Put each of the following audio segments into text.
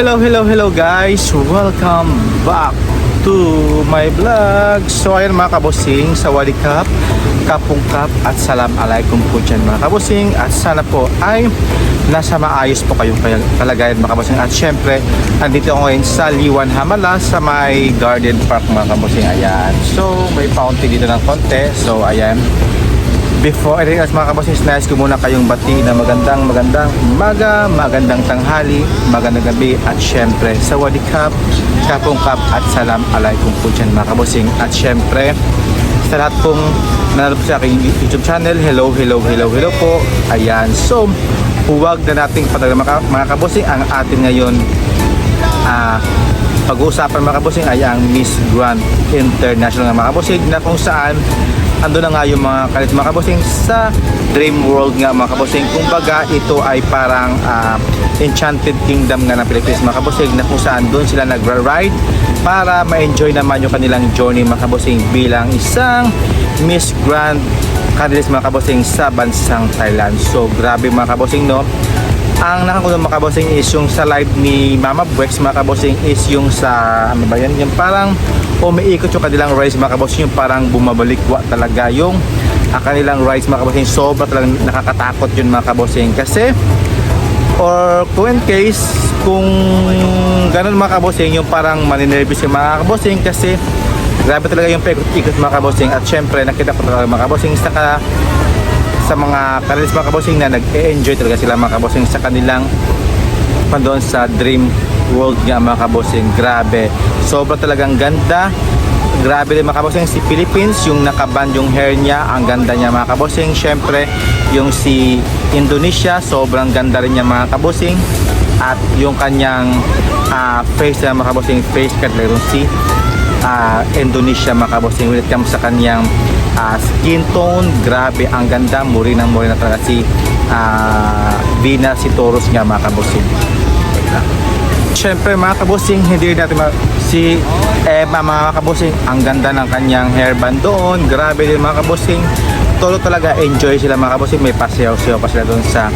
Hello, hello, hello guys! Welcome back to my vlog! So ayun mga kabusing, sa walikap, kapungkap at salam alaikum po dyan mga kabusing at sana po ay nasa maayos po kayong kay- kalagayan mga kabusing at syempre andito ako ngayon sa Liwan Hamala sa may garden park mga kabusing ayan. So may fountain dito ng konti. So ayan Before anything else mga kabosings, nais ko muna kayong batiin na magandang magandang umaga, magandang tanghali, magandang gabi at syempre sa wadikap, kapungkap at salam alaikum po dyan mga kabosing. At syempre sa lahat pong nanonood sa aking YouTube channel, hello, hello, hello, hello po. Ayan, so huwag na nating patagal mga, mga kabosing ang atin ngayon ah pag-uusapan mga kabusing ay ang Miss Grand International mga kabusing na kung saan ando na nga yung mga kalit mga kabusing sa Dream World nga mga kabusing kumbaga ito ay parang ah, Enchanted Kingdom nga ng Pilipinas mga kabusing na kung saan doon sila nagra-ride para ma-enjoy naman yung kanilang journey mga kabusing bilang isang Miss Grand Candidates mga kabusing sa bansang Thailand. So grabe mga kabusing no ang nakakulong mga is yung sa live ni Mama Buex. Mga kabosing is yung sa ano ba yan? Yung parang umiikot yung kanilang rides mga kabosing yung parang bumabalikwa talaga yung ang kanilang rides mga kabosing sobra talagang nakakatakot yun mga kabosing kasi or kung case kung ganun mga kabosing yung parang maninervous yung mga kabosing kasi grabe talaga yung paikot-ikot mga at syempre nakita ko talaga mga kabosing sa ka, sa mga kanilis mga kabosing na nag-enjoy talaga sila mga kabosing sa kanilang pandoon sa Dream World nga mga kabosing grabe. Sobra talagang ganda. Grabe din mga kabosing si Philippines yung nakaband yung hair niya ang ganda niya mga kabosing syempre yung si Indonesia sobrang ganda rin niya mga kabosing at yung kanyang ah, face na mga kabosing face cut mayroon si ah, Indonesia mga kabosing when it comes sa kanyang ah, skin tone grabe ang ganda muri ng muri na talaga si ah, Vina si Taurus nga mga kabosing Siyempre mga kabosing, hindi natin ma- si Emma mga kabosing, ang ganda ng kanyang hairband doon. Grabe din mga kabosing. Tolo talaga enjoy sila mga kabosing. May pasayaw-sayaw pa sila doon sa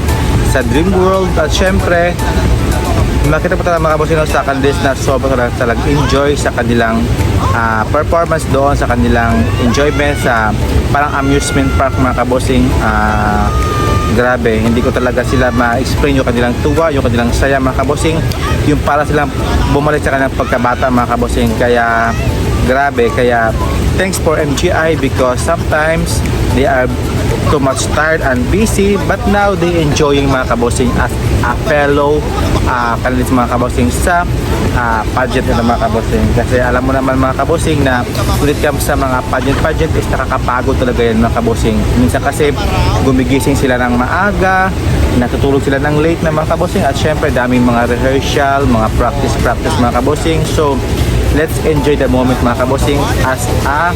sa Dream World. At syempre, makita po talaga mga kabosing no, sa kandidates na sobrang talaga, talaga enjoy sa kanilang ah, performance doon, sa kanilang enjoyment sa parang amusement park mga kabosing. Ah, grabe, hindi ko talaga sila ma-explain yung kanilang tuwa, yung kanilang saya mga kabosing, yung para silang bumalik sa kanilang pagkabata mga kabosing. Kaya grabe, kaya thanks for MGI because sometimes they are too much tired and busy but now they enjoying mga kabosing as a fellow uh, kanilis mga kabosing sa uh, pageant nila mga kabosing kasi alam mo naman mga kabosing na ulit comes sa mga pageant pageant is nakakapagod talaga yan mga kabosing minsan kasi gumigising sila ng maaga natutulog sila ng late na mga kabosing at syempre daming mga rehearsal mga practice practice mga kabosing so let's enjoy the moment mga kabosing as a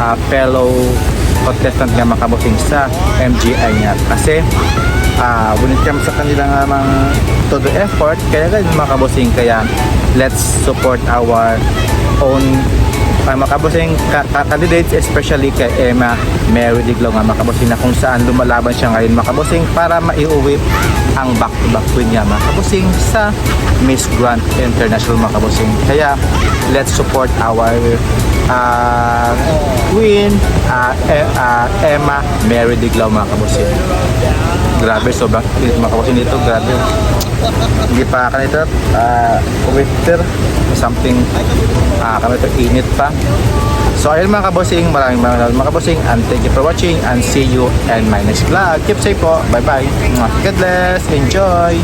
uh, fellow contestant nga mga kabosing sa MGI niya kasi uh, when it sa kanilang uh, mga todo effort. Kaya ganun mga kabosing kaya let's support our own uh, mga kabosing ka- ka- candidates especially kay Emma Mary Diglo nga mga kabosing na kung saan lumalaban siya ngayon mga kabosing para maiuwi ang back-to-back win niya mga sa Miss Grand International mga kabosing. Kaya let's support our uh, Queen uh, uh, Emma Mary Diglaw mga kabosing. Grabe sobrang init mga kabosing dito grabe. Hindi pa kanito uh, winter something uh, kanito init pa so ayun mga kabosing maraming maraming mga kabosing and thank you for watching and see you in my next vlog. Keep safe po. Bye bye God bless. Enjoy